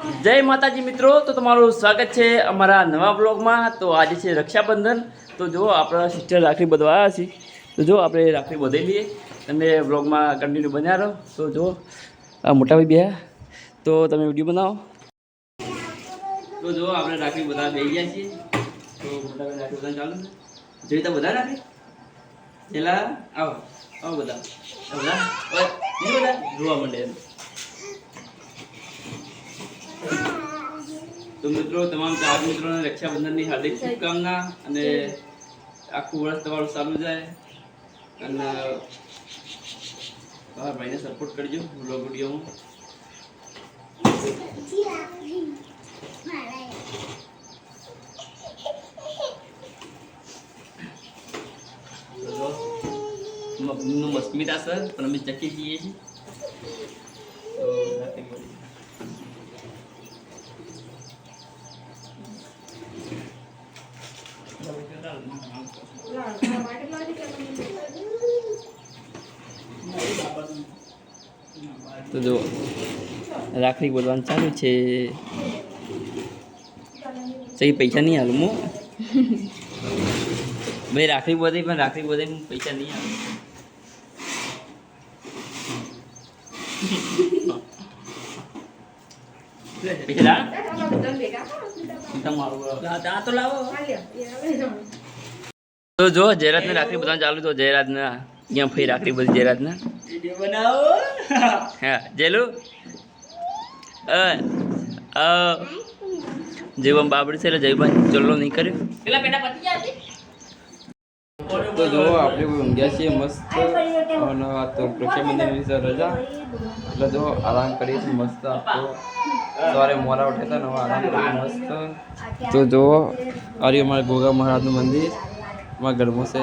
જય માતાજી મિત્રો, તો તમારું સ્વાગત છે અમારા નવા બ્લોગમાં તો આજે છે રક્ષાબંધન. તો જો આપણા સિસ્ટર રાખડી બધવા આવ્યા છીએ તો જો આપણે રાખડી બધાઈ લઈએ તમે બ્લોગમાં કન્ટિન્યુ બન્યા રહો. તો જો આ મોટા ભાઈ બે તો તમે વીડિયો બનાવો. તો જો આપણે રાખડી બધા બેસી ગયા છીએ. તો મોટા ભાઈ રાખડી બધા ચાલુ જોઈ તો બધા રાખડી. પેલા આવો આવો બધા. બધા. જોવા માંડે તો મિત્રો, તમામ ચાર મિત્રોને રક્ષાબંધનની હાર્દિક શુભકામના અને આખું વર્ષ તમારું સારું જાય. અને, તમારા ભાઈને સપોર્ટ કરજો બ્લોગ વિડીયોમાં મગનું મસ્મિતા સર પણ અમે ચકી જઈએ છીએ. તો તો જો રાખડી બોલવાનું ચાલુ છે. સહી પૈસા નહીં હાલું હું. ભાઈ રાખડી બોધી પણ રાખડી બોધી હું પૈસા નહીં હાલું પૈસા લાવ. તમારું તો લાવો. તો જો જયરાજને રાખડી બધા ચાલુ તો જયરાજના અહીંયા ફરી રાખડી બધી જયરાજના. બનાવો. હા જેલું? અ અ બાબડી છે એટલે જયભાઈ ચલો નહીં કર્યો. પેલા પેટા પતી જાય તો જો આપણે ઊંઘ્યા છીએ મસ્ત. અને આ તો રક્ષાબંધનની વિશે રજા. એટલે જો આરામ કરીએ છીએ મસ્ત આખો સવારે મોરા ઉઠ્યા હતા ને આરામ કરીએ મસ્ત. તો જો અરે અમારે ગોગા મહારાજનું મંદિર. અમારા ગરમો છે.